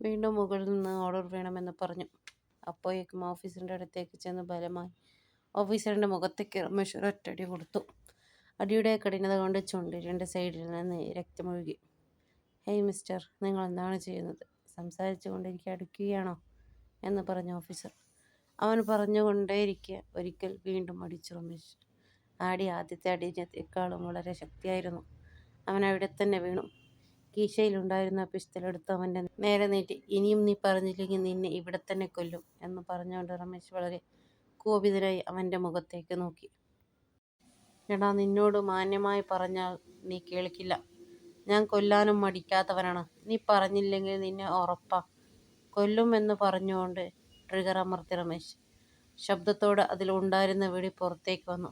വീണ്ടും മുകളിൽ നിന്ന് ഓർഡർ വേണമെന്ന് പറഞ്ഞു. അപ്പോഴേക്കും ഓഫീസറിന്റെ അടുത്തേക്ക് ചെന്ന് ബലമായി ഓഫീസറിന്റെ മുഖത്തേക്ക് രമേശ് ഒറ്റടി കൊടുത്തു. അടിയുടെ കഠിനത കൊണ്ട് ചുണ്ടിൽ രണ്ട് സൈഡിൽ നിന്ന് രക്തമൊഴുകി. "ഹേയ് മിസ്റ്റർ, നിങ്ങൾ എന്താണ് ചെയ്യുന്നത്? സംസാരിച്ചു കൊണ്ടിരിക്കെ അടിക്കുകയാണോ? " എന്ന് പറഞ്ഞു ഓഫീസർ. അവൻ പറഞ്ഞുകൊണ്ടേയിരിക്കുക ഒരിക്കൽ വീണ്ടും അടിച്ചു രമേശ്. ആടി ആദ്യത്തെ അടിയേക്കാളും വളരെ ശക്തിയായിരുന്നു. അവൻ അവിടെ തന്നെ വീണു. കീശയിലുണ്ടായിരുന്ന പിസ്റ്റൾ അവന്റെ നേരെ നീട്ടി. "ഇനിയും നീ പറഞ്ഞില്ലെങ്കിൽ നിന്നെ ഇവിടെ തന്നെ കൊല്ലും" എന്ന് പറഞ്ഞുകൊണ്ട് രമേശ് വളരെ കോപിതനായി അവന്റെ മുഖത്തേക്ക് നോക്കി. "എടാ നിന്നോട് മാന്യമായി പറഞ്ഞാൽ നീ കേൾക്കില്ല. ഞാൻ കൊല്ലാനും മടിക്കാത്തവനാണ്. നീ പറഞ്ഞില്ലെങ്കിൽ നിന്നെ ഉറപ്പാ കൊല്ലും" എന്ന് പറഞ്ഞുകൊണ്ട് ട്രിഗർ അമർത്തി രമേശ്. ശബ്ദത്തോടെ അതിലുണ്ടായിരുന്ന വെടി പുറത്തേക്ക് വന്നു.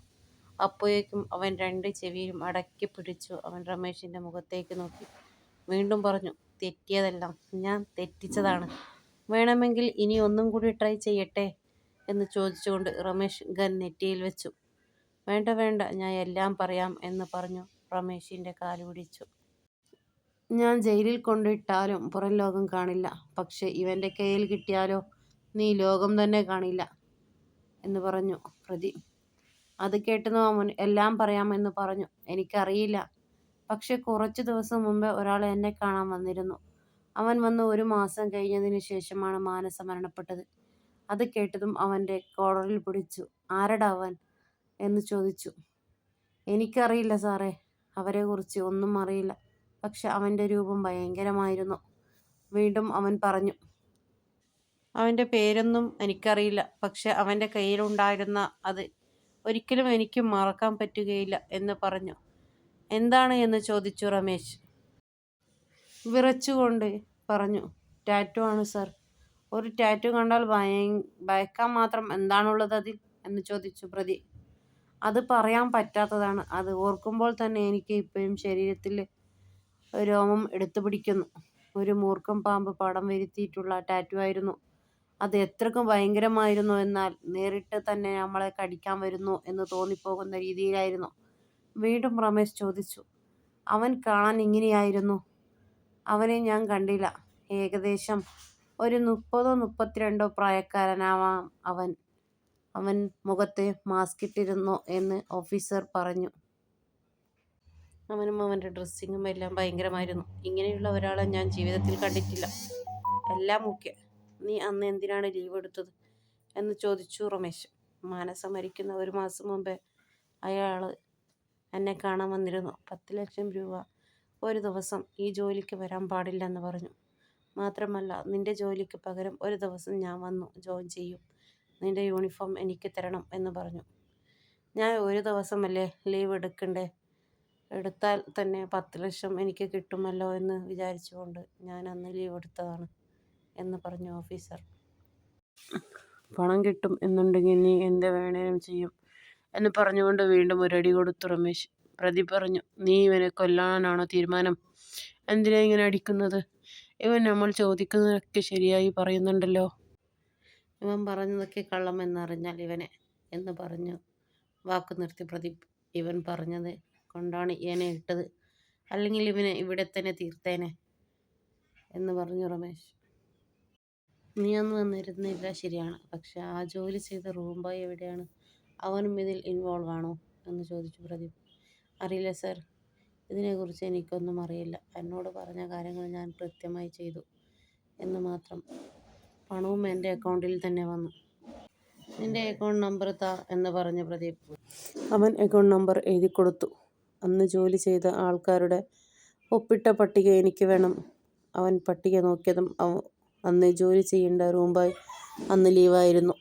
അപ്പോഴേക്കും അവൻ രണ്ട് ചെവിയും അടക്കി പിടിച്ചു അവൻ രമേശിന്റെ മുഖത്തേക്ക് നോക്കി വീണ്ടും പറഞ്ഞു "തെറ്റിയതെല്ലാം ഞാൻ തെറ്റിച്ചതാണ്. വേണമെങ്കിൽ ഇനി ഒന്നും കൂടി ട്രൈ ചെയ്യട്ടെ? " എന്ന് ചോദിച്ചുകൊണ്ട് റമേഷ് ഗൻ നെറ്റിയിൽ വെച്ചു. "വേണ്ട വേണ്ട ഞാൻ എല്ലാം പറയാം" എന്ന് പറഞ്ഞു റമേഷിന്റെ കാൽ പിടിച്ചു. "ഞാൻ ജയിലിൽ കൊണ്ടിട്ടാലും പുറം ലോകം കാണില്ല. പക്ഷേ ഇവന്റെ കയ്യിൽ കിട്ടിയാലോ നീ ലോകം തന്നെ കാണില്ല" എന്ന് പറഞ്ഞു പ്രതി. അത് അവൻ "എല്ലാം പറയാമെന്ന് പറഞ്ഞു. "എനിക്കറിയില്ല. പക്ഷേ കുറച്ച് ദിവസം മുമ്പ് ഒരാൾ എന്നെ കാണാൻ വന്നിരുന്നു. അവൻ വന്ന് ഒരു മാസം കഴിഞ്ഞതിന് ശേഷമാണ് മാനസ മരണപ്പെട്ടത്. " അത് കേട്ടതും അവന്റെ കോളറിൽ പിടിച്ചു "ആരെടാ അവൻ? " എന്ന് ചോദിച്ചു. "എനിക്കറിയില്ല സാറേ. അവരെ കുറിച്ച് ഒന്നും അറിയില്ല. പക്ഷെ അവന്റെ രൂപം ഭയങ്കരമായിരുന്നു" വീണ്ടും അവൻ പറഞ്ഞു. അവന്റെ പേരൊന്നും എനിക്കറിയില്ല. പക്ഷെ അവന്റെ കയ്യിലുണ്ടായിരുന്ന അത് ഒരിക്കലും എനിക്ക് മറക്കാൻ പറ്റുകയില്ല" എന്ന് പറഞ്ഞു. "എന്താണ്? " എന്ന് ചോദിച്ചു റമേശ് വിറച്ചുകൊണ്ട് പറഞ്ഞു "ടാറ്റൂ ആണ് സർ. " "ഒരു ടാറ്റൂ കണ്ടാൽ ഭയ ഭയക്കാൻ മാത്രം എന്താണുള്ളത് അതിൽ? " എന്ന് ചോദിച്ചു പ്രതി. "അത് പറയാൻ പറ്റാത്തതാണ്. അത് ഓർക്കുമ്പോൾ തന്നെ എനിക്ക് ഇപ്പോഴും ശരീരത്തിൽ രോമം എടുത്തു പിടിക്കുന്നു ഒരു മൂർഖം പാമ്പ് പടം വരുത്തിയിട്ടുള്ള ടാറ്റൂ ആയിരുന്നു അത്. എത്രക്കും ഭയങ്കരമായിരുന്നു എന്നാൽ നേരിട്ട് തന്നെ നമ്മളെ കടിക്കാൻ വരുന്നു എന്ന് തോന്നിപ്പോകുന്ന രീതിയിലായിരുന്നു" വീണ്ടും റമേശ് ചോദിച്ചു. "അവൻ കാണാൻ ഇങ്ങനെയായിരുന്നു " "അവനെ ഞാൻ കണ്ടില്ല. ഏകദേശം ഒരു മുപ്പതോ മുപ്പത്തിരണ്ടോ പ്രായക്കാരനാവാം അവൻ. അവൻ മുഖത്തെ മാസ്ക് ഇട്ടിരുന്നു എന്ന് ഓഫീസർ പറഞ്ഞു. "അവനും അവന്റെ ഡ്രസ്സിങ്ങും എല്ലാം ഭയങ്കരമായിരുന്നു. ഇങ്ങനെയുള്ള ഒരാളെ ഞാൻ ജീവിതത്തിൽ കണ്ടിട്ടില്ല. എല്ലാം ഓക്കെ നീ അന്ന് എന്തിനാണ് ലീവ് എടുത്തത്? " എന്ന് ചോദിച്ചു റമേശ് "മാനസ മരിക്കുന്ന ഒരു മാസം മുമ്പേ അയാൾ എന്നെ കാണാൻ വന്നിരുന്നു. പത്ത് ലക്ഷം രൂപ ഒരു ദിവസം ഈ ജോലിക്ക് വരാൻ പാടില്ലെന്ന് പറഞ്ഞു. മാത്രമല്ല നിന്റെ ജോലിക്ക് പകരം ഒരു ദിവസം ഞാൻ വന്നു ജോയിൻ ചെയ്യും. നിന്റെ യൂണിഫോം എനിക്ക് തരണം എന്ന് പറഞ്ഞു. ഞാൻ ഒരു ദിവസമല്ലേ ലീവ് എടുക്കണ്ടേ? എടുത്താൽ തന്നെ പത്ത് ലക്ഷം എനിക്ക് കിട്ടുമല്ലോ എന്ന് വിചാരിച്ചുകൊണ്ട് ഞാൻ അന്ന് ലീവ് എടുത്തതാണ്" എന്ന് പറഞ്ഞു ഓഫീസർ. "പണം കിട്ടും എന്നുണ്ടെങ്കിൽ നീ എന്ത് വേണേലും ചെയ്യും" എന്ന് പറഞ്ഞുകൊണ്ട് വീണ്ടും ഒരടി കൊടുത്തു രമേശ്. പ്രതി പറഞ്ഞു "നീ ഇവനെ കൊല്ലാനാണോ തീരുമാനം? എന്തിനാ ഇങ്ങനെ അടിക്കുന്നത്? ഇവൻ നമ്മൾ ചോദിക്കുന്നതൊക്കെ ശരിയായി പറയുന്നുണ്ടല്ലോ. ഇവൻ പറഞ്ഞതൊക്കെ കള്ളമെന്നറിഞ്ഞാൽ ഇവനെ... " എന്ന് പറഞ്ഞു വാക്കു നിർത്തി പ്രദീപ്. "ഇവൻ പറഞ്ഞത് കൊണ്ടാണ് ഇവനെ ഇട്ടത്. അല്ലെങ്കിൽ ഇവനെ ഇവിടെ തന്നെ തീർത്തേനെ" എന്ന് പറഞ്ഞു രമേശ്. "നീ അന്ന് വന്നിരുന്നില്ല ശരിയാണ്. പക്ഷെ ആ ജോലി ചെയ്ത റൂംബോയ് എവിടെയാണ്? അവനും ഇതിൽ ഇൻവോൾവ് ആണോ? " എന്ന് ചോദിച്ചു പ്രദീപ്. "അറിയില്ല സർ. ഇതിനെക്കുറിച്ച് എനിക്കൊന്നും അറിയില്ല. എന്നോട് പറഞ്ഞ കാര്യങ്ങൾ ഞാൻ കൃത്യമായി ചെയ്തു എന്ന് മാത്രം. പണവും എന്റെ അക്കൗണ്ടിൽ തന്നെ വന്നു. നിന്റെ അക്കൗണ്ട് നമ്പർ താ" എന്ന് പറഞ്ഞു പ്രദീപ്. അവൻ അക്കൗണ്ട് നമ്പർ എഴുതി കൊടുത്തു "അന്ന് ജോലി ചെയ്ത ആൾക്കാരുടെ ഒപ്പിട്ട പട്ടിക എനിക്ക് വേണം. " അവൻ പട്ടിക നോക്കിയതും അന്ന് ജോലി ചെയ്യേണ്ട റൂംബായി അന്ന് ലീവായിരുന്നു.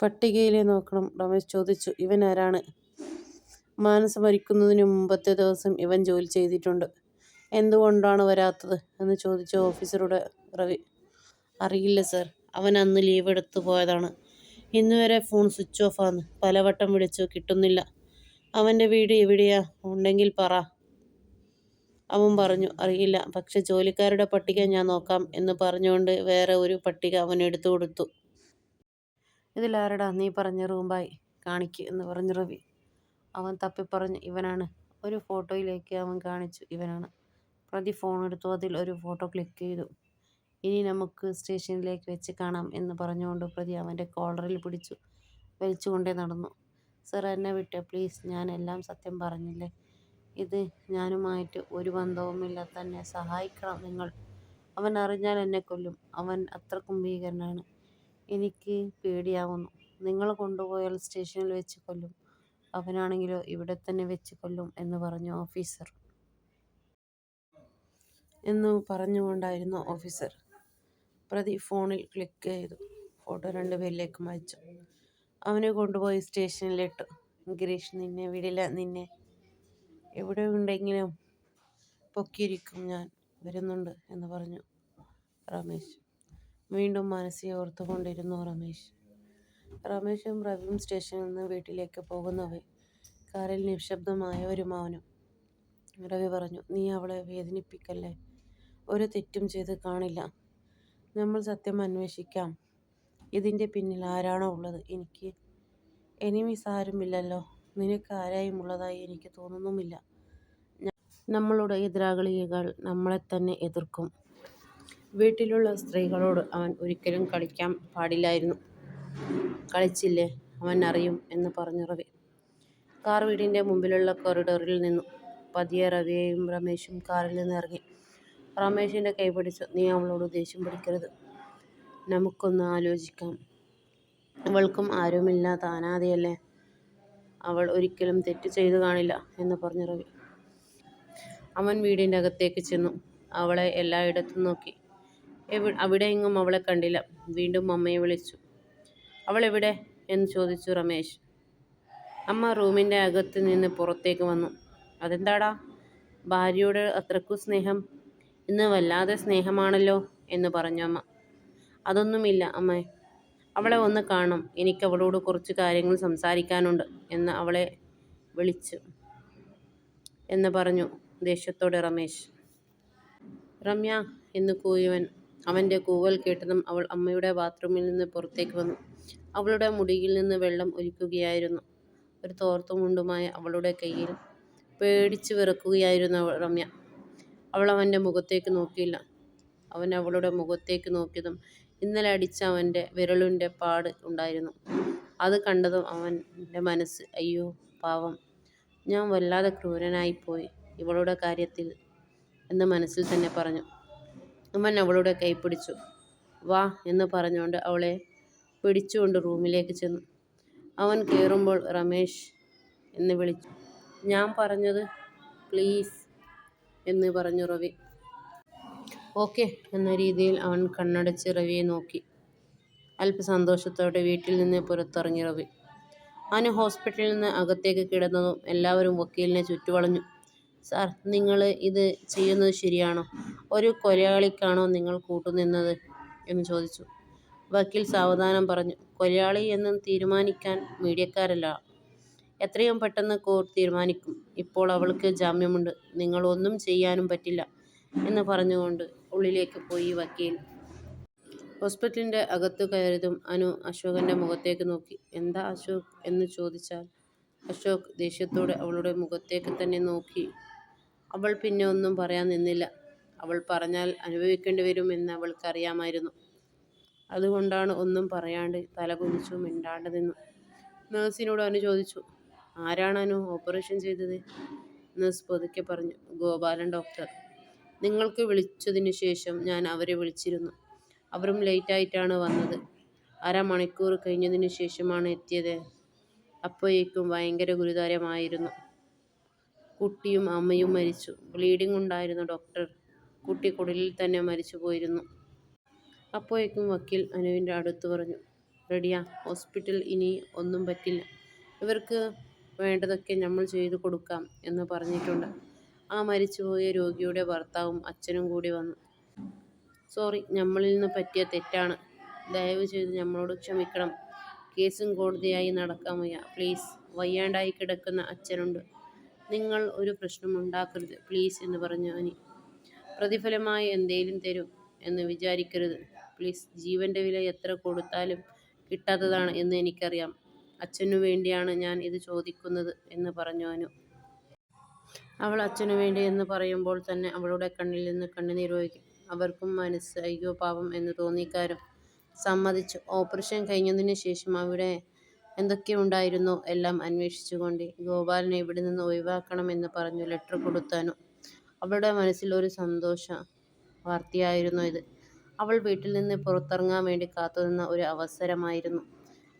"പട്ടികയിലെ നോക്കണം" രമേശ് ചോദിച്ചു. "ഇവൻ ആരാണ്? " "മാനസ മരിക്കുന്നതിന് മുമ്പത്തെ ദിവസം ഇവൻ ജോലി ചെയ്തിട്ടുണ്ട്. " "എന്തുകൊണ്ടാണ് വരാത്തത്? " എന്ന് ചോദിച്ച ഓഫീസറോട് റവി "അറിയില്ല സർ. അവൻ അന്ന് ലീവ് എടുത്ത് പോയതാണ്. ഇന്നുവരെ ഫോൺ സ്വിച്ച് ഓഫ് ആണ്. പലവട്ടം വിളിച്ചു. കിട്ടുന്നില്ല. " അവന്റെ വീട് എവിടെയാ? ഉണ്ടെങ്കിൽ പറ. " അവൻ പറഞ്ഞു. "അറിയില്ല. പക്ഷെ ജോലിക്കാരുടെ പട്ടിക ഞാൻ നോക്കാം" എന്ന് പറഞ്ഞുകൊണ്ട് വേറെ ഒരു പട്ടിക അവൻ എടുത്തുകൊടുത്തു. "ഇതിൽ ആരെടാ നീ പറഞ്ഞ റൂമ്പായി കാണിക്ക്" എന്ന് പറഞ്ഞു റവി അവൻ തപ്പിപ്പറഞ്ഞു "ഇവനാണ്. " ഒരു ഫോട്ടോയിലേക്ക് അവൻ കാണിച്ചു. "ഇവനാണ്. പ്രതി ഫോൺ എടുത്തു അതിൽ ഒരു ഫോട്ടോ ക്ലിക്ക് ചെയ്തു. "ഇനി നമുക്ക് സ്റ്റേഷനിലേക്ക് വെച്ച് കാണാം" എന്ന് പറഞ്ഞുകൊണ്ട് പ്രതി അവന്റെ കോളറിൽ പിടിച്ചു വലിച്ചുകൊണ്ടേ നടന്നു. "സർ, എന്നെ വിട്ട് പ്ലീസ്. ഞാൻ എല്ലാം സത്യം പറഞ്ഞില്ലേ. ഇത് ഞാനുമായിട്ട് ഒരു ബന്ധവുമില്ല. തന്നെ സഹായിക്കണം നിങ്ങൾ. അവൻ അറിഞ്ഞാൽ എന്നെ കൊല്ലും. അവൻ അത്രക്കും ഭീകരനാണ്. എനിക്ക് പേടിയാവുന്നു. നിങ്ങൾ കൊണ്ടുപോയാൽ സ്റ്റേഷനിൽ വെച്ച് കൊല്ലും. അവനാണെങ്കിലോ ഇവിടെത്തന്നെ വെച്ച് കൊല്ലും" എന്ന് പറഞ്ഞു ഓഫീസർ. എന്നു പറഞ്ഞുകൊണ്ടായിരുന്നു ഓഫീസർ. പ്രതി ഫോണിൽ ക്ലിക്ക് ചെയ്തു. ഫോട്ടോ രണ്ടുപേരിലേക്കും അയച്ചു. അവനെ കൊണ്ടുപോയി സ്റ്റേഷനിലിട്ടു. "ഗിരീഷ്, നിന്നെ വിടില്ല. നിന്നെ എവിടെയുണ്ടെങ്കിലും പൊക്കിയിരിക്കും ഞാൻ. വരുന്നുണ്ട്" എന്ന് പറഞ്ഞു രമേശ്. വീണ്ടും മനസ്സിൽ ഓർത്തുകൊണ്ടിരുന്നു റമേശ് റമേഷും റവിയും സ്റ്റേഷനിൽ നിന്ന് വീട്ടിലേക്ക് പോകുന്ന കാറിൽ നിശബ്ദമായ ഒരു മൗനം. രവി പറഞ്ഞു "നീ അവളെ വേദനിപ്പിക്കല്ലേ. ഒരു തെറ്റും ചെയ്ത് കാണില്ല. നമ്മൾ സത്യം അന്വേഷിക്കാം. ഇതിന്റെ പിന്നിൽ ആരാണോ ഉള്ളത്. എനിക്ക് എനിമീസ് ആരുമില്ലല്ലോ. നിനക്ക് ആരായും ഉള്ളതായി എനിക്ക് തോന്നുന്നുമില്ല. നമ്മളുടെ എതിരാളികൾ നമ്മളെത്തന്നെ എതിർക്കും. വീട്ടിലുള്ള സ്ത്രീകളോട് അവൻ ഒരിക്കലും കളിക്കാൻ പാടില്ലായിരുന്നു. കളിച്ചില്ലേ അവൻ അറിയും" എന്ന് പറഞ്ഞു റവി കാർ വീടിന്റെ മുമ്പിലുള്ള കോറിഡോറിൽ നിന്നു. പതിയെ റവിയെയും രമേശും കാറിൽ നിന്ന് ഇറങ്ങി. രമേശിന്റെ കൈ പിടിച്ചു. "നീ അവളോട് ദേഷ്യം പിടിക്കരുത്. നമുക്കൊന്ന് ആലോചിക്കാം. അവൾക്കും ആരുമില്ലാത്ത അനാഥയല്ലേ. അവൾ ഒരിക്കലും തെറ്റ് ചെയ്തു കാണില്ല" എന്ന് പറഞ്ഞു റവി അവൻ വീടിന്റെ അകത്തേക്ക് ചെന്നു. അവളെ എല്ലായിടത്തും നോക്കി. അവിടെയെങ്ങും അവളെ കണ്ടില്ല. വീണ്ടും അമ്മയെ വിളിച്ചു. "അവൾ എവിടെ? " എന്ന് ചോദിച്ചു രമേശ്. അമ്മ റൂമിന്റെ അകത്ത് നിന്ന് പുറത്തേക്ക് വന്നു. "അതെന്താടാ, ഭാര്യയോട് അത്രക്കു സ്നേഹം? ഇന്ന് വല്ലാതെ സ്നേഹമാണല്ലോ" എന്ന് പറഞ്ഞു അമ്മ. "അതൊന്നുമില്ല അമ്മേ. അവളെ ഒന്ന് കാണും എനിക്ക് അവളോട് കുറച്ച് കാര്യങ്ങൾ സംസാരിക്കാനുണ്ട്" എന്ന് "അവളെ വിളിച്ചു എന്ന് പറഞ്ഞു ദേഷ്യത്തോടെ രമേശ്. രമ്യ എന്ന് കൂവിയവൻ. അവന്റെ കൂവൽ കേട്ടതും അവൾ അമ്മയുടെ ബാത്റൂമിൽ നിന്ന് പുറത്തേക്ക് വന്നു. അവളുടെ മുടിയിൽ നിന്ന് വെള്ളം ഒലിക്കുകയായിരുന്നു. ഒരു തോർത്തുമുണ്ടുമായ അവളുടെ കയ്യിൽ. പേടിച്ച് വിറക്കുകയായിരുന്നു രമ്യ. അവൾ അവന്റെ മുഖത്തേക്ക് നോക്കിയില്ല. അവൻ അവളുടെ മുഖത്തേക്ക് നോക്കിയതും ഇന്നലെ അടിച്ച അവന്റെ വിരളിന്റെ പാട് ഉണ്ടായിരുന്നു. അത് കണ്ടതും അവന്റെ മനസ്സ് "അയ്യോ പാവം. ഞാൻ വല്ലാതെ ക്രൂരനായിപ്പോയി ഇവളുടെ കാര്യത്തിൽ" എന്ന് മനസ്സിൽ തന്നെ പറഞ്ഞു. അവൻ അവളുടെ കൈ പിടിച്ചു. "വാ" എന്ന് പറഞ്ഞുകൊണ്ട് അവളെ പിടിച്ചുകൊണ്ട് റൂമിലേക്ക് ചെന്നു. അവൻ കയറുമ്പോൾ "രമേശ്" എന്ന് വിളിച്ചു. "ഞാൻ പറഞ്ഞത് പ്ലീസ്" എന്ന് പറഞ്ഞു റവി ഓക്കെ എന്ന രീതിയിൽ അവൻ കണ്ണടച്ച് റവിയെ നോക്കി. അല്പസന്തോഷത്തോടെ വീട്ടിൽ നിന്ന് പുറത്തിറങ്ങി റവി അവന് ഹോസ്പിറ്റലിൽ നിന്ന് അകത്തേക്ക് കിടന്നതും എല്ലാവരും വക്കീലിനെ ചുറ്റിവളഞ്ഞു. "സർ, നിങ്ങൾ ഇത് ചെയ്യുന്നത് ശരിയാണോ? ഒരു കൊലയാളിക്കാണോ നിങ്ങൾ കൂട്ടുനിന്നത്" എന്ന് ചോദിച്ചു. വക്കീൽ സാവധാനം പറഞ്ഞു. "കൊലയാളി എന്ന് തീരുമാനിക്കാൻ മീഡിയക്കാരല്ല. എത്രയും പെട്ടെന്ന് കോർട്ട് തീരുമാനിക്കും. ഇപ്പോൾ അവൾക്ക് ജാമ്യമുണ്ട്. നിങ്ങളൊന്നും ചെയ്യാനും പറ്റില്ല" എന്ന് പറഞ്ഞുകൊണ്ട് ഉള്ളിലേക്ക് പോയി വക്കീൽ. ഹോസ്പിറ്റലിന്റെ അകത്ത് കയറിയതും അനു അശോകന്റെ മുഖത്തേക്ക് നോക്കി. "എന്താ അശോക്? " എന്ന് ചോദിച്ചാൽ അശോക് ദേഷ്യത്തോടെ അവളുടെ മുഖത്തേക്ക് തന്നെ നോക്കി. അവൾ പിന്നെ ഒന്നും പറയാൻ നിന്നില്ല. അവൾ പറഞ്ഞാൽ അനുഭവിക്കേണ്ടിവരും എന്ന് അവൾക്കറിയാമായിരുന്നു അതുകൊണ്ടാണ് ഒന്നും പറയാണ്ട് തലകുനിച്ചു മിണ്ടാണ്ട് നിന്നു. നേഴ്സിനോട് അനു ചോദിച്ചു. "ആരാണ് അനു ഓപ്പറേഷൻ ചെയ്തത്? " നേഴ്സ് പതുക്കെ പറഞ്ഞു. "ഗോപാലൻ ഡോക്ടർ. നിങ്ങൾക്ക് വിളിച്ചതിന് ശേഷം ഞാൻ അവരെ വിളിച്ചിരുന്നു. അവരും ലേറ്റായിട്ടാണ് വന്നത്. അരമണിക്കൂർ കഴിഞ്ഞതിനു ശേഷമാണ് എത്തിയത്. അപ്പോഴേക്കും ഭയങ്കര ഗുരുതരമായിരുന്നു. കുട്ടിയും അമ്മയും മരിച്ചു. ബ്ലീഡിംഗ് ഉണ്ടായിരുന്നു ഡോക്ടർ. കുട്ടി കുടിലിൽ തന്നെ മരിച്ചു പോയിരുന്നു. " അപ്പോഴേക്കും വക്കീൽ അനുവിന്റെ അടുത്ത് പറഞ്ഞു. "റെഡിയാ. ഹോസ്പിറ്റൽ ഇനി ഒന്നും പറ്റില്ല. ഇവർക്ക് വേണ്ടതൊക്കെ നമ്മൾ ചെയ്തു കൊടുക്കാം എന്ന് പറഞ്ഞിട്ടുണ്ട്. ആ മരിച്ചുപോയ രോഗിയുടെ ഭർത്താവും അച്ഛനും കൂടി വന്നു. സോറി, നമ്മളിൽ നിന്ന് പറ്റിയ തെറ്റാണ്. ദയവ് ചെയ്ത് നമ്മളോട് ക്ഷമിക്കണം. കേസും കോടതിയായി നടക്കാൻ വയ്യ. പ്ലീസ്. വയ്യാണ്ടായി കിടക്കുന്ന അച്ഛനുണ്ട്. നിങ്ങൾ ഒരു പ്രശ്നം ഉണ്ടാക്കരുത് പ്ലീസ്" എന്ന് പറഞ്ഞു അനി "പ്രതിഫലമായി എന്തേലും തരും എന്ന് വിചാരിക്കരുത്. പ്ലീസ്. ജീവന്റെ വില എത്ര കൊടുത്താലും കിട്ടാത്തതാണ് എന്ന് എനിക്കറിയാം. അച്ഛനു വേണ്ടിയാണ് ഞാൻ ഇത് ചോദിക്കുന്നത്" എന്ന് പറഞ്ഞു അനു. അവൾ അച്ഛനു വേണ്ടി എന്ന് പറയുമ്പോൾ തന്നെ അവളുടെ കണ്ണിൽ നിന്ന് കണ്ണുനീരോഗിക്കും അവർക്കും മനസ്സ് അയ്യോ പാവം എന്ന് തോന്നിക്കാരും സമ്മതിച്ചു. ഓപ്പറേഷൻ കഴിഞ്ഞതിന് ശേഷം അവിടെ എന്തൊക്കെയുണ്ടായിരുന്നോ എല്ലാം അന്വേഷിച്ചുകൊണ്ട് ഗോപാലനെ ഇവിടെ നിന്ന് ഒഴിവാക്കണം എന്ന് പറഞ്ഞു ലെറ്റർ കൊടുത്താനും. അവളുടെ മനസ്സിൽ ഒരു സന്തോഷ വാർത്തയായിരുന്നു ഇത്. അവൾ വീട്ടിൽ നിന്ന് പുറത്തിറങ്ങാൻ വേണ്ടി കാത്തുനിന്ന ഒരു അവസരമായിരുന്നു.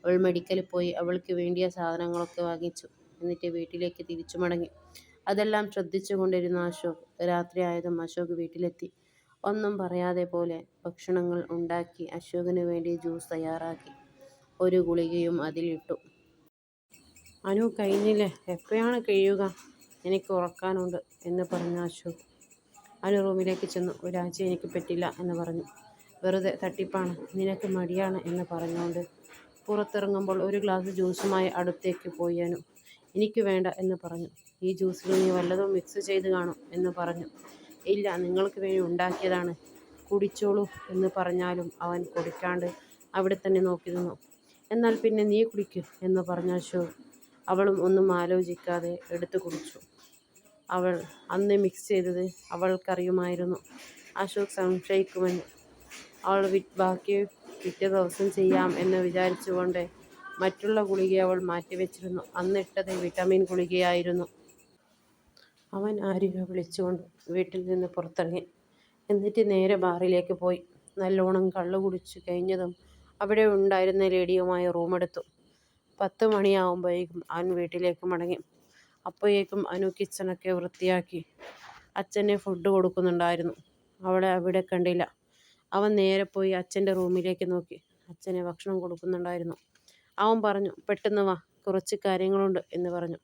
അവൾ മെഡിക്കലിൽ പോയി അവൾക്ക് വേണ്ടിയ സാധനങ്ങളൊക്കെ വാങ്ങിച്ചു. എന്നിട്ട് വീട്ടിലേക്ക് തിരിച്ചു മടങ്ങി. അതെല്ലാം ശ്രദ്ധിച്ചു കൊണ്ടിരുന്ന അശോക്. രാത്രി രാത്രിയായതും അശോക് വീട്ടിലെത്തി. ഒന്നും പറയാതെ പോലെ ഭക്ഷണങ്ങൾ ഉണ്ടാക്കി അശോകിന് വേണ്ടി ജ്യൂസ് തയ്യാറാക്കി. ഒരു ഗുളികയും അതിലിട്ടു അനു കഴിഞ്ഞില്ലേ എപ്പോഴാണ് കഴിയുക എനിക്ക് ഉറക്കാനുണ്ട് എന്ന് പറഞ്ഞ അശു അനു റൂമിലേക്ക് ചെന്നു. ഒരാഴ്ച എനിക്ക് പറ്റില്ല എന്ന് പറഞ്ഞു. വെറുതെ തട്ടിപ്പാണ് നിനക്ക് മടിയാണ് എന്ന് പറഞ്ഞുകൊണ്ട് പുറത്തിറങ്ങുമ്പോൾ ഒരു ഗ്ലാസ് ജ്യൂസുമായി അടുത്തേക്ക് പോയി അനു. എനിക്ക് വേണ്ട എന്ന് പറഞ്ഞു. ഈ ജ്യൂസിൽ നീ വല്ലതും മിക്സ് ചെയ്ത് കാണും എന്ന് പറഞ്ഞു. ഇല്ല നിങ്ങൾക്ക് വേണ്ടി ഉണ്ടാക്കിയതാണ് കുടിച്ചോളൂ എന്ന് പറഞ്ഞാലും അവൻ കുടിക്കാണ്ട് അവിടെ തന്നെ നോക്കി നിന്നു. എന്നാൽ പിന്നെ നീ കുടിക്കൂ എന്ന് പറഞ്ഞ അശോക്. അവളും ഒന്നും ആലോചിക്കാതെ എടുത്തു കുടിച്ചു. അവൾ അന്ന് മിക്സ് ചെയ്തത് അവൾക്കറിയുമായിരുന്നു അശോക് സംശയിക്കുമെന്ന്. അവൾ ബാക്കി പിറ്റേ ദിവസം ചെയ്യാം എന്ന് വിചാരിച്ചുകൊണ്ട് മറ്റുള്ള ഗുളിക അവൾ മാറ്റിവെച്ചിരുന്നു. അന്നിട്ടത് വിറ്റമിൻ ഗുളികയായിരുന്നു. അവൻ ആരെയോ വിളിച്ചുകൊണ്ട് വീട്ടിൽ നിന്ന് പുറത്തിറങ്ങി. എന്നിട്ട് നേരെ ബാറിലേക്ക് പോയി. നല്ലോണം കള്ളു കുടിച്ചു കഴിഞ്ഞതും അവിടെ ഉണ്ടായിരുന്ന ലേഡിയുമായി റൂമെടുത്തു. പത്ത് മണിയാവുമ്പോഴേക്കും അവൻ വീട്ടിലേക്ക് മടങ്ങി. അപ്പോഴേക്കും അനു കിച്ചണൊക്കെ വൃത്തിയാക്കി അച്ഛനെ ഫുഡ് കൊടുക്കുന്നുണ്ടായിരുന്നു. അവളെ അവിടെ കണ്ടില്ല. അവൻ നേരെ പോയി അച്ഛന്റെ റൂമിലേക്ക് നോക്കി. അച്ഛനെ ഭക്ഷണം കൊടുക്കുന്നുണ്ടായിരുന്നു. അവൻ പറഞ്ഞു പെട്ടെന്ന് വാ കുറച്ച് കാര്യങ്ങളുണ്ട് എന്ന് പറഞ്ഞു.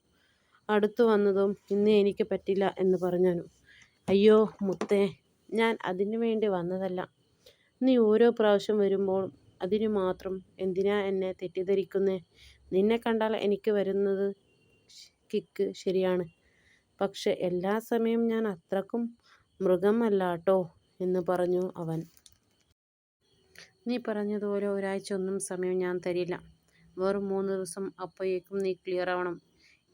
അടുത്തു വന്നതും ഇന്ന് എനിക്ക് പറ്റില്ല എന്ന് പറഞ്ഞു. അയ്യോ മുത്തേ ഞാൻ അതിനു വേണ്ടി വന്നതല്ല. നീ ഓരോ പ്രാവശ്യം വരുമ്പോഴും അതിനു മാത്രം എന്തിനാ എന്നെ തെറ്റിദ്ധരിക്കുന്നേ നിന്നെ കണ്ടാൽ എനിക്ക് വരുന്നത് കിക്ക് ശരിയാണ്. പക്ഷേ എല്ലാ സമയം ഞാൻ അത്രക്കും മൃഗമല്ലാട്ടോ എന്ന് പറഞ്ഞു അവൻ. നീ പറഞ്ഞതുപോലെ ഒരാഴ്ച ഒന്നും സമയം ഞാൻ തരില്ല. വെറും മൂന്ന് ദിവസം അപ്പോഴേക്കും നീ ക്ലിയർ ക്ലിയറാവണം.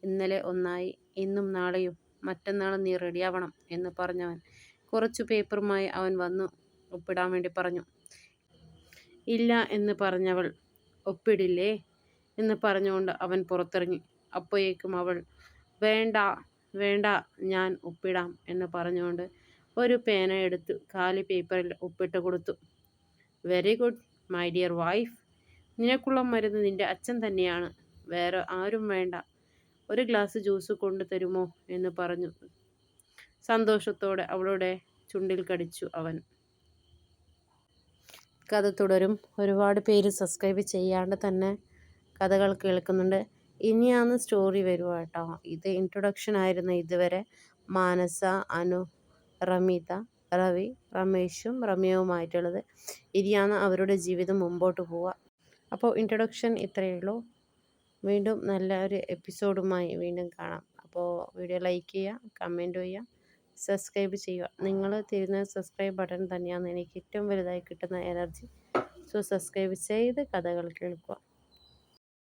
ഇന്നലെ ഒന്നായി ഇന്നും നാളെയും മറ്റന്നാളും നീ റെഡിയാവണം എന്ന് പറഞ്ഞവൻ കുറച്ചു പേപ്പറുമായി അവൻ വന്നു ഒപ്പിടാൻ വേണ്ടി പറഞ്ഞു. ഇല്ല എന്ന് പറഞ്ഞവൾ ഒപ്പിടില്ലേ എന്ന് പറഞ്ഞുകൊണ്ട് അവൻ പുറത്തിറങ്ങി. അപ്പോഴേക്കും അവൾ വേണ്ട വേണ്ട ഞാൻ ഒപ്പിടാം എന്ന് പറഞ്ഞുകൊണ്ട് ഒരു പേന എടുത്ത് കാലി പേപ്പറിൽ ഒപ്പിട്ട് കൊടുത്തു. Very good my dear wife നിനക്കുള്ള മരുന്ന് നിന്റെ അച്ഛൻ തന്നെയാണ്. വേറെ ആരും വേണ്ട. ഒരു ഗ്ലാസ് ജ്യൂസ് കൊണ്ടു തരുമോ എന്ന് പറഞ്ഞു സന്തോഷത്തോടെ അവളുടെ ചുണ്ടിൽ കടിച്ചു അവൻ. കഥ തുടരും. ഒരുപാട് പേര് സബ്സ്ക്രൈബ് ചെയ്യാണ്ട് തന്നെ കഥകൾ കേൾക്കുന്നുണ്ട്. ഇനിയാണ് സ്റ്റോറി വരുക കേട്ടോ. ഇത് ഇൻട്രൊഡക്ഷൻ ആയിരുന്നു ഇതുവരെ. മാനസ, അനു, റമിത, റവി, റമേഷും റമ്യവുമായിട്ടുള്ളത് ഇനിയാണ് അവരുടെ ജീവിതം മുമ്പോട്ട് പോവുക. അപ്പോൾ ഇൻട്രൊഡക്ഷൻ ഇത്രയേ ഉള്ളൂ. വീണ്ടും നല്ല ഒരു എപ്പിസോഡുമായി വീണ്ടും കാണാം. അപ്പോൾ വീഡിയോ ലൈക്ക് ചെയ്യുക, കമന്റ് ചെയ്യുക, സബ്സ്ക്രൈബ് ചെയ്യുക. നിങ്ങൾ തരുന്ന സബ്സ്ക്രൈബ് ബട്ടൺ തന്നെയാണ് എനിക്ക് ഏറ്റവും വലുതായി കിട്ടുന്ന എനർജി. സോ സബ്സ്ക്രൈബ് ചെയ്ത് കഥകൾ കേൾക്കുക.